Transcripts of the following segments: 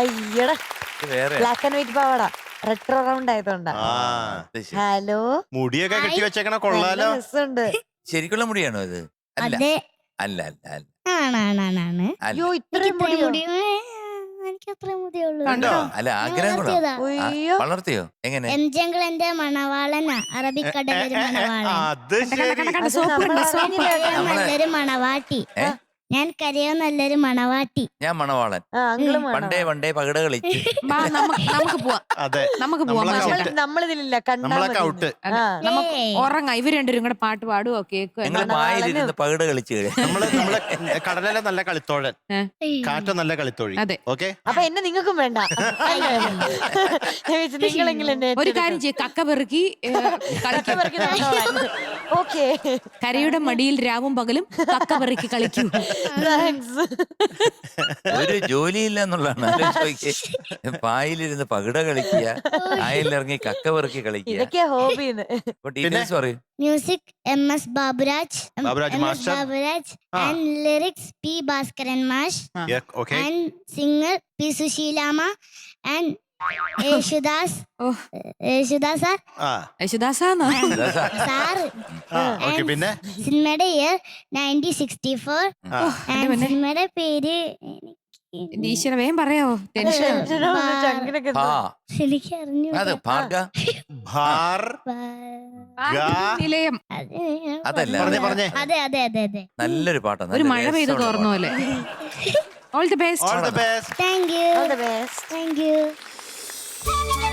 അയ്യട. വേറെ black and white പാവാട. Retro round ആയതുകൊണ്ടാ. ആ അത് ശരി. ഹലോ മുടിയൊക്കെ കെട്ടി വെച്ചേക്കണ കൊള്ളാലോ. രസമുണ്ട്. ശരിക്കുള്ള മുടിയാണോ ഇത്? അല്ല. അതെ. അല്ല അല്ല അല്ല. ആണാണാണാണ് അല്ല. അയ്യോ ഇത്രയും മുടിയോ? ഏ, കണ്ടോ? അല്ല ആഗ്രഹം കൂടാ? വളർത്തിയതാ. ആ, അയ്യോ വളർത്തിയോ? എങ്ങനെ? എം ജംഗിൾ എന്റെ മണവാളനാ. അറബിക്കടലൊരു മണവാളൻ. അത് ശരി അത് സോപ്പ് നമ്മൾ ഉണ്ട്, സോപ്പ്. ഞാൻ നല്ലൊരു മണവാട്ടി. ഏ? ഞാൻ കരയോ നല്ലൊരു മണവാട്ടി. ഞാൻ മണവാളൻ. ആ വണ്ടേ പണ്ടേ പണ്ടേ പകിട കളിച്ച്. വാ, നമുക്ക് നമുക്ക് പോവാം. അതെ. നമുക്ക് പോവാം നമ്മളൊക്കെ മാഷേ. out. നമ്മളിതിലില്ല കണ്ടാ നമ്മളൊക്കെ മതി. ഔട്ട്. ആ. നമുക്ക് ഏയ്. ഉറങ്ങാം. ഇവർ രണ്ടുപേരും കൂടെ പാട്ട് പാടുവോ കേക്കോ ഞങ്ങൾ മണവാളനും. പായലിരുന്ന് പകിട കളിച്ച് കഴിയും നമ്മൾ നമ്മൾ കടലിലെ നല്ല കളിത്തോഴൻ. കാറ്റ നല്ല കളിത്തോഴി. അതെ. ഓക്കെ? അപ്പൊ എന്നെ നിങ്ങൾക്കും വേണ്ട. അല്ലേ? നിങ്ങളെങ്കിലും എന്നെ ഒരു കാര്യം ചെയ്യ. കക്ക പെറുക്കി ഏ, കളിക്കും. ഓക്കെ. കരയുടെ മടിയിൽ രാവും പകലും കക്ക പെറുക്കി കളിക്കൂ. താങ്ക്സ് ഒരു ജോലിയില്ല എന്നുള്ളതാണ്. പായലിരുന്ന് പകിട കളിക്കുക ആയിലിറങ്ങി കക്ക പെറുക്കി കളിക്കുക. ഇതൊക്കെയാ ഹോബിന്ന്. അപ്പൊ ഡീറ്റെയിൽസ് പറയൂ. Music M S Baburaj Baburaj P Bhaskaran മാഷ് okay and singer P Susheelamma and Yesudas oh Yesudas? Sir? ആ. യേശുദാസാന്നോ ഇതാ സാർ. സാർ ആ ഓക്കെ പിന്നെ? സിനിമയുടെ ഇയർ നയന്റീൻ സിക്സ്റ്റി ഫോർ. സിനിമയുടെ പേര് ഈശ്വര വേഗം പറയാവോ? ടെൻഷൻ. ആ എനിക്ക് അറിഞ്ഞു അത് ഭാർഗ. ഭാർ. ഗാ. നിലയം. അത് ഞാൻ അതല്ല. പറഞ്ഞേ പറഞ്ഞേ. അതെ അതെ അതെ അതെ. നല്ലൊരു പാട്ടാണ് ഒരു മഴ പെയ്ത് തോർന്നു പോലെ all the all best the best you. Thank you Hey, hey, hey.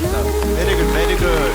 Very good very good